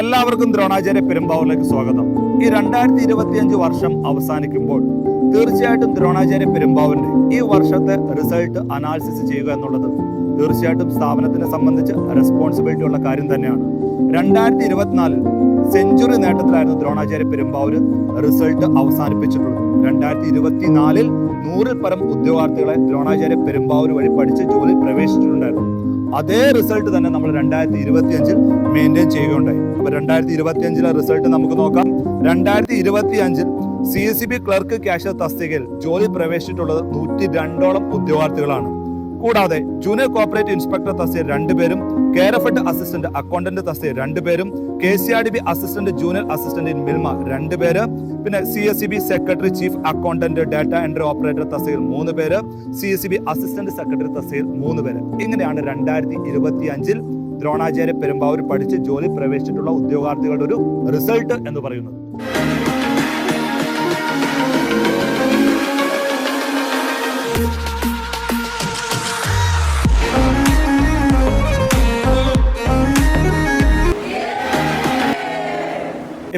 എല്ലാവർക്കും ദ്രോണാചാര്യ പെരുമ്പാവൂരിലേക്ക് സ്വാഗതം. ഈ രണ്ടായിരത്തി ഇരുപത്തിയഞ്ച് വർഷം അവസാനിക്കുമ്പോൾ തീർച്ചയായിട്ടും ദ്രോണാചാര്യ പെരുമ്പാവൂരിന്റെ ഈ വർഷത്തെ റിസൾട്ട് അനാലിസിസ് ചെയ്യുക എന്നുള്ളത് തീർച്ചയായിട്ടും സ്ഥാപനത്തിനെ സംബന്ധിച്ച് റെസ്പോൺസിബിലിറ്റി ഉള്ള കാര്യം തന്നെയാണ്. രണ്ടായിരത്തി ഇരുപത്തിനാലിൽ സെഞ്ചുറി നേട്ടത്തിലായിരുന്നു ദ്രോണാചാര്യ പെരുമ്പാവൂർ റിസൾട്ട് അവസാനിപ്പിച്ചിട്ടുള്ളത്. രണ്ടായിരത്തി ഇരുപത്തിനാലിൽ നൂറിൽ പരം ഉദ്യോഗാർത്ഥികളെ ദ്രോണാചാര്യ പെരുമ്പാവൂർ വഴി പഠിച്ച് ജോലി പ്രവേശിച്ചിട്ടുണ്ടായിരുന്നു. അതേ റിസൾട്ട് തന്നെ നമ്മൾ രണ്ടായിരത്തി ഇരുപത്തി അഞ്ചിൽ മെയിന്റെയിൻ ചെയ്യുകയുണ്ടായി. അപ്പൊ രണ്ടായിരത്തി ഇരുപത്തി അഞ്ചിലെ റിസൾട്ട് നമുക്ക് നോക്കാം. രണ്ടായിരത്തി ഇരുപത്തി അഞ്ചിൽ C S C B clerk cash തസ്തികയിൽ ജോലി പ്രവേശിച്ചിട്ടുള്ളത് നൂറ്റി രണ്ടോളം ഉദ്യോഗാർത്ഥികളാണ്. കൂടാതെ ജൂനിയർ കോപ്പറേറ്റ് ഇൻസ്പെക്ടർ തസ്തിക രണ്ടുപേരും കേരഫഡ് അസിസ്റ്റന്റ് അക്കൗണ്ടന്റ് തസ്തിക രണ്ടുപേരും K C R D B assistant junior assistant in Milma രണ്ടുപേര് പിന്നെ C S C B secretary chief accountant data entry operator തസ്തികയിൽ മൂന്ന് പേര് C S C B assistant secretary തസ്തികയിൽ മൂന്ന് പേര് ഇങ്ങനെയാണ് രണ്ടായിരത്തി ഇരുപത്തി അഞ്ചിൽ ദ്രോണാചാര്യ പെരുമ്പാവൂർ പഠിച്ച് ജോലി പ്രവേശിച്ചിട്ടുള്ള ഉദ്യോഗാർത്ഥികളുടെ ഒരു റിസൾട്ട് എന്ന് പറയുന്നത്.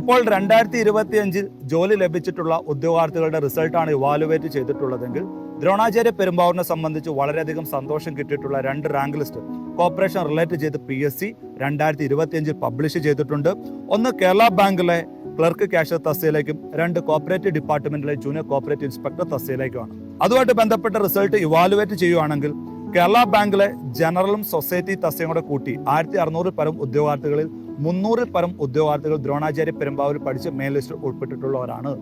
ഇപ്പോൾ രണ്ടായിരത്തി ഇരുപത്തി അഞ്ചിൽ ജോലി ലഭിച്ചിട്ടുള്ള ഉദ്യോഗാർത്ഥികളുടെ റിസൾട്ടാണ് ഇവാലുവേറ്റ് ചെയ്തിട്ടുള്ളതെങ്കിൽ ദ്രോണാചാര്യ പെരുമ്പാവൂരിനെ സംബന്ധിച്ച് വളരെയധികം സന്തോഷം കിട്ടിയിട്ടുള്ള രണ്ട് റാങ്ക് ലിസ്റ്റ് കോർപ്പറേഷൻ റിലേറ്റ് ചെയ്ത് പി എസ് സി രണ്ടായിരത്തി ഇരുപത്തി അഞ്ചിൽ പബ്ലിഷ് ചെയ്തിട്ടുണ്ട്. ഒന്ന് കേരള ബാങ്കിലെ ക്ലർക്ക് ക്യാഷ് തസ്തിയിലേക്കും രണ്ട് cooperative department junior cooperative inspector തസ്തിയിലേക്കുമാണ് അതുമായിട്ട് ബന്ധപ്പെട്ട റിസൾട്ട് ഇവാലുവേറ്റ് ചെയ്യുകയാണെങ്കിൽ കേരള ബാങ്കിലെ ജനറലും സൊസൈറ്റി തസ്തിയും കൂടെ കൂട്ടി ആയിരത്തി അറുന്നൂറിൽ പരം ഉദ്യോഗാർത്ഥികളിൽ മുന്നൂറിൽ പരം ഉദ്യോഗാർത്ഥികൾ ദ്രോണാചാര്യ പെരുമ്പാവൂർ പഠിച്ച് മെയിൻ ലിസ്റ്റിൽ ഉൾപ്പെട്ടിട്ടുള്ളവരാണ്.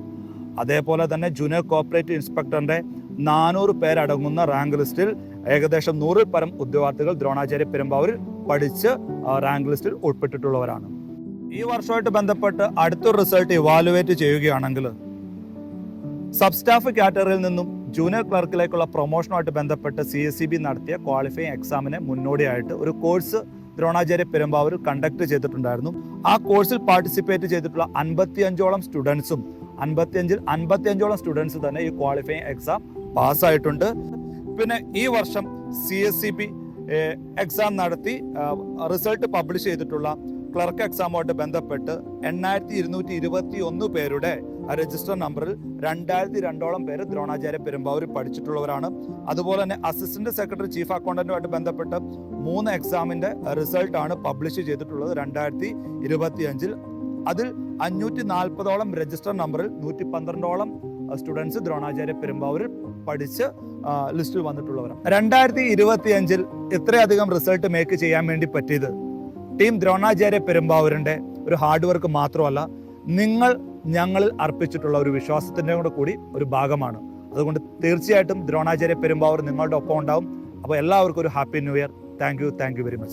അതേപോലെ തന്നെ ജൂനിയർ കോപ്പറേറ്റീവ് ഇൻസ്പെക്ടറിന്റെ നാനൂറ് പേരടങ്ങുന്ന റാങ്ക് ലിസ്റ്റിൽ ഏകദേശം നൂറിൽ പരം ഉദ്യോഗാർത്ഥികൾ ദ്രോണാചാര്യ പെരുമ്പാവൂരിൽ പഠിച്ച് റാങ്ക് ലിസ്റ്റിൽ ഉൾപ്പെട്ടിട്ടുള്ളവരാണ്. ഈ വർഷമായിട്ട് ബന്ധപ്പെട്ട് അടുത്തൊരു റിസൾട്ട് ഇവാലുവേറ്റ് ചെയ്യുകയാണെങ്കിൽ സബ് സ്റ്റാഫ് കാറ്റഗറിയിൽ നിന്നും ജൂനിയർ ക്ലർക്കിലേക്കുള്ള പ്രൊമോഷനുമായിട്ട് ബന്ധപ്പെട്ട് സി എസ് സി ബി നടത്തിയ ക്വാളിഫയിങ് എക്സാമിന് മുന്നോടിയായിട്ട് ഒരു കോഴ്സ് ദ്രോണാചാര്യ പെരുമ്പാവൂർ കണ്ടക്ട് ചെയ്തിട്ടുണ്ടായിരുന്നു. ആ കോഴ്സിൽ പാർട്ടിസിപ്പേറ്റ് ചെയ്തിട്ടുള്ള അൻപത്തി അഞ്ചോളം സ്റ്റുഡൻസും അൻപത്തിയഞ്ചിൽ അൻപത്തിയഞ്ചോളം സ്റ്റുഡൻസ് തന്നെ ഈ ക്വാളിഫയിങ് എക്സാം പാസ്സായിട്ടുണ്ട് പിന്നെ ഈ വർഷം C S C B exam നടത്തി റിസൾട്ട് പബ്ലിഷ് ചെയ്തിട്ടുള്ള ക്ലർക്ക് എക്സാമുമായിട്ട് ബന്ധപ്പെട്ട് എണ്ണായിരത്തി ഇരുന്നൂറ്റി ഇരുപത്തി ഒന്ന് പേരുടെ രജിസ്റ്റർ നമ്പറിൽ രണ്ടായിരത്തി രണ്ടോളം പേര് ദ്രോണാചാര്യ പെരുമ്പാവൂർ പഠിച്ചിട്ടുള്ളവരാണ്. അതുപോലെ തന്നെ അസിസ്റ്റന്റ് സെക്രട്ടറി ചീഫ് അക്കൗണ്ടന്റുമായിട്ട് ബന്ധപ്പെട്ട് മൂന്ന് എക്സാമിന്റെ റിസൾട്ട് ആണ് പബ്ലിഷ് ചെയ്തിട്ടുള്ളത് രണ്ടായിരത്തി ഇരുപത്തി അഞ്ചിൽ അതിൽ അഞ്ഞൂറ്റി നാൽപ്പതോളം രജിസ്റ്റർ നമ്പറിൽ നൂറ്റി പന്ത്രണ്ടോളം സ്റ്റുഡൻസ് ദ്രോണാചാര്യ പെരുമ്പാവൂരിൽ പഠിച്ച് ലിസ്റ്റിൽ വന്നിട്ടുള്ളവരാണ്. രണ്ടായിരത്തി ഇരുപത്തി അഞ്ചിൽ ഇത്രയധികം റിസൾട്ട് മേക്ക് ചെയ്യാൻ വേണ്ടി പറ്റിയത്? ടീം ദ്രോണാചാര്യ പെരുമ്പാവൂരിന്റെ ഒരു ഹാർഡ് വർക്ക് മാത്രമല്ല നിങ്ങൾ ഞങ്ങളിൽ അർപ്പിച്ചിട്ടുള്ള ഒരു വിശ്വാസത്തിന്റെ കൂടെ കൂടി ഒരു ഭാഗമാണ്. അതുകൊണ്ട് തീർച്ചയായിട്ടും ദ്രോണാചാര്യ പെരുമ്പാവൂർ നിങ്ങളുടെ ഒപ്പം ഉണ്ടാവും. അപ്പോൾ എല്ലാവർക്കും ഒരു happy new year. Thank you thank you very much.